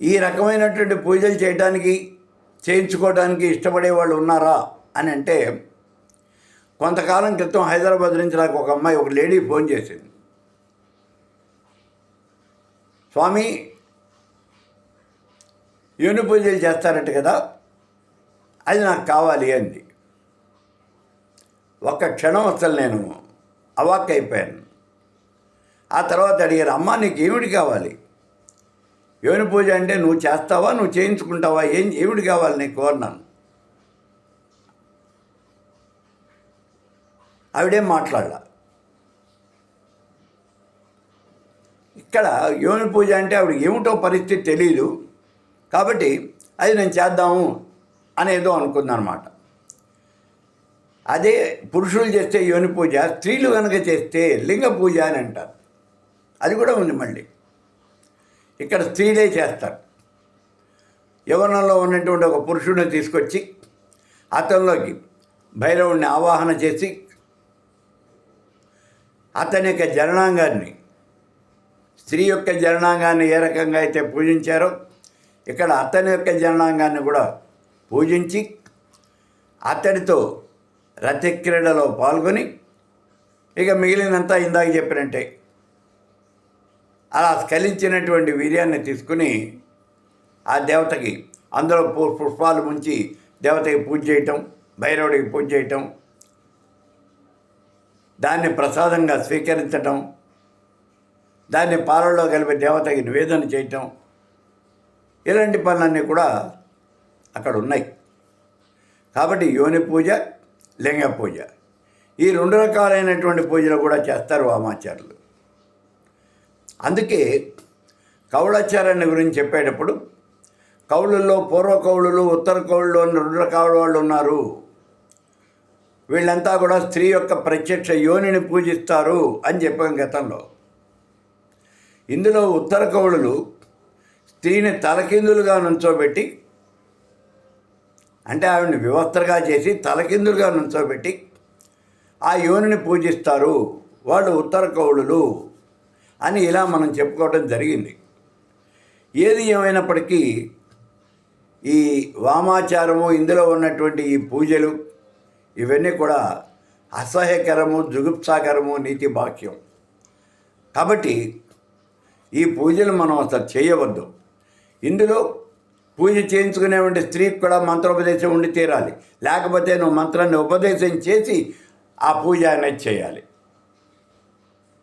ఈ రకమైనటువంటి పూజలు చేయడానికి చేయించుకోవడానికి ఇష్టపడే వాళ్ళు ఉన్నారా అని అంటే కొంతకాలం క్రితం హైదరాబాద్ నుంచి నాకు ఒక అమ్మాయి ఒక లేడీ ఫోన్ చేసింది. స్వామి యోని పూజలు చేస్తారట కదా అది నాకు కావాలి అంది. ఒక్క క్షణం అసలు నేను అవాక్ అయిపోయాను ఆ తర్వాత అడిగారు అమ్మ నీకు ఏమిటి కావాలి? యోని పూజ అంటే నువ్వు చేస్తావా నువ్వు చేయించుకుంటావా ఏం ఏమిటి కావాలి నీకు కోరినాను ఆవిడేం మాట్లాడలా. ఇక్కడ యోని పూజ అంటే ఆవిడ ఏమిటో పరిస్థితి తెలియదు కాబట్టి అది నేను చేద్దాము అనేదో అనుకుందనమాట. అదే పురుషులు చేస్తే యోని పూజ స్త్రీలు కనుక చేస్తే లింగ పూజ అని అంటారు. అది కూడా ఉంది మళ్ళీ. ఇక్కడ స్త్రీలే చేస్తారు. యవనంలో ఉన్నటువంటి ఒక పురుషుడిని తీసుకొచ్చి అతనిలోకి భైరవుడిని ఆవాహన చేసి అతని యొక్క జననాంగాన్ని స్త్రీ యొక్క జననాంగాన్ని ఏ రకంగా అయితే పూజించారో ఇక్కడ అతని యొక్క జననాంగాన్ని కూడా పూజించి అతడితో రతిక్రీడలో పాల్గొని ఇక మిగిలినంతా ఇందాక చెప్పినట్టే అలా స్ఖలించినటువంటి వీర్యాన్ని తీసుకుని ఆ దేవతకి అందులో పుష్పాలు ముంచి దేవతకి పూజ చేయటం భైరవుడికి పూజ చేయటం దాన్ని ప్రసాదంగా స్వీకరించటం దాన్ని పాలల్లో కలిపి దేవతకి నివేదన చేయటం ఇలాంటి పనులన్నీ కూడా అక్కడ ఉన్నాయి. కాబట్టి యోని పూజ లింగ పూజ ఈ రెండు రకాలైనటువంటి పూజలు కూడా చేస్తారు వామాచారులు అందుకే కౌళాచారాన్ని గురించి చెప్పేటప్పుడు కౌళ్ళల్లో పూర్వ కవులు ఉత్తర కౌళ్ళు అని రెండు రకాల వాళ్ళు ఉన్నారు. వీళ్ళంతా కూడా స్త్రీ యొక్క ప్రత్యక్ష యోనిని పూజిస్తారు అని చెప్పాం గతంలో. ఇందులో ఉత్తర కౌళులు స్త్రీని తలకిందులుగా నుంచోబెట్టి అంటే ఆవిడని వివస్త్రగా చేసి తలకిందులుగా నుంచోబెట్టి ఆ యోనిని పూజిస్తారు. వాళ్ళు ఉత్తర కౌళులు అని ఇలా మనం చెప్పుకోవడం జరిగింది. ఏది ఏమైనప్పటికీ ఈ వామాచారము ఇందులో ఉన్నటువంటి ఈ పూజలు ఇవన్నీ కూడా అసహ్యకరము జుగుప్సాకరము నీతి బాక్యం. కాబట్టి ఈ పూజలు మనం అసలు చేయవద్దు. ఇందులో పూజ చేయించుకునేటువంటి స్త్రీకి కూడా మంత్రోపదేశం ఉండి తీరాలి. లేకపోతే నువ్వు మంత్రాన్ని ఉపదేశం చేసి ఆ పూజ అనేది చేయాలి.